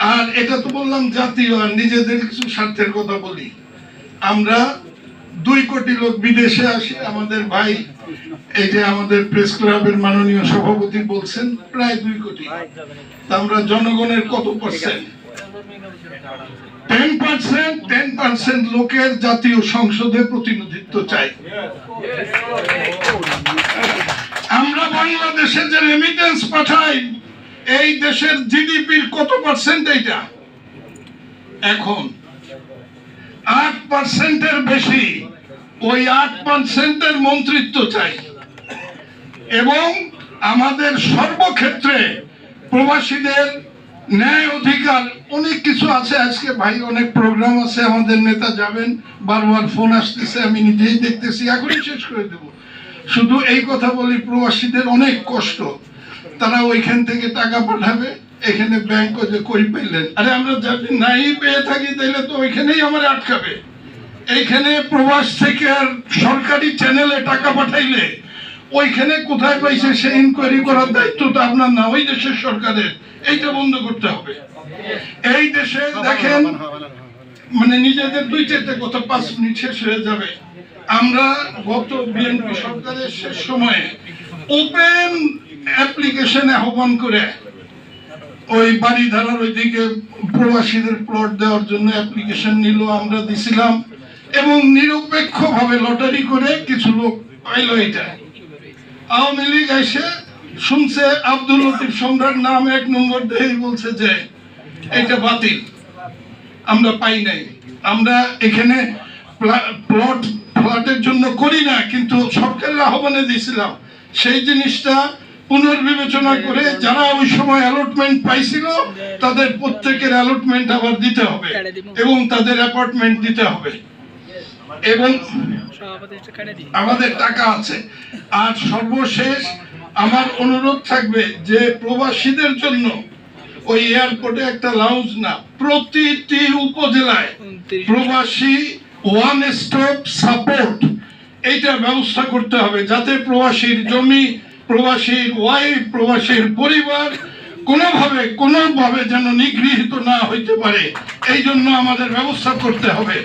আর এটা তো বললাম জাতীয় আর নিজেদের কিছু স্বার্থের কথা বলি। আমরা দুই কোটি লোক বিদেশে আসি, আমাদের ভাই, এই যে আমাদের প্রেস ক্লাবের মাননীয় সভাপতি বলছেন, প্রায় দুই কোটি। তা আমরা জনগণের কত percent ten percent ten percent লোকের জাতীয় সংসদে প্রতিনিধিত্ব চাই। আমরা বাংলাদেশে যে রেমিটেন্স পাঠাই এই দেশের জিডিপির কত পার্সেন্ট এইটা? এখন আট পার্সেন্টের বেশি ওই আট পার্সেন্টের মন্ত্রিত্ব চাই। এবং আমাদের সর্বক্ষেত্রে প্রবাসীদের ন্যায় অধিকার, অনেক কিছু আছে। আজকে ভাই অনেক প্রোগ্রাম আছে, আমাদের নেতা যাবেন, বারবার ফোন আসতেছে, আমি নিজেই দেখতেছি, এখনই শেষ করে দেব। শুধু এই কথা বলি, প্রবাসীদের অনেক কষ্ট। তারা ওইখান থেকে টাকা পাঠাবে, এখানে ব্যাংক যে কই পেলেন। আরে আমরা যদি নাই পেয়ে থাকি, তাহলে তো ওইখানেই আমার আটকাবে। এইখানে প্রবাস থেকে আর সরকারি চ্যানেলে টাকা পাঠাইলে, ওইখানে কোথায় পাইছে সে ইনকোয়ারি করার দায়িত্ব তো আপনার না, ওই দেশের সরকারের। এইটা বন্ধ করতে হবে। এই দেশে দেখেন মানে নিজেদের দুই চারটে কথা, পাঁচ মিনিট শেষ হয়ে যাবে। আমরা গত বিএনপি সরকারের শেষ সময়ে ওপেন অ্যাপ্লিকেশন আহ্বান করে ওই বাড়ি ধারার ওইদিকে প্রবাসীদের প্লট দেওয়ার জন্য অ্যাপ্লিকেশন নিল, আমরা দিছিলাম এবং নিরপেক্ষভাবে লটারি করে কিছু লোক পাইলো এটা। আওয়ামী লীগ এসে শুনছে আব্দুল লতিফ সম্রাট নাম এক নম্বর দেই বলছে যে এটা বাতিল, আমরা পাই নাই। আমরা এখানে প্লট ফ্ল্যাটের জন্য করি না, কিন্তু সরকারের আহ্বানে দিয়েছিলাম সেই জিনিসটা পুনর্বিবেচনা করে যারা ওই সময় অ্যালটমেন্ট পাইছিল তাদের প্রত্যেকের অ্যালটমেন্ট আবার দিতে হবে এবং তাদের অ্যাপার্টমেন্ট দিতে হবে। এবং আমাদের টাকা আছে। আর সর্বশেষ আমার অনুরোধ থাকবে যে প্রবাসীদের জন্য ওই এয়ারপোর্টে একটা লাউঞ্জ না প্রতিটি উপজেলায় প্রবাসী ওয়ান স্টপ সাপোর্ট এইটার ব্যবস্থা করতে হবে যাতে প্রবাসীর জমি প্রবাসীর ওয়াইফ প্রবাসীর পরিবার কোনোভাবে কোনোভাবে যেন নিগৃহীত না হইতে পারে। এই জন্য আমাদের ব্যবস্থা করতে হবে।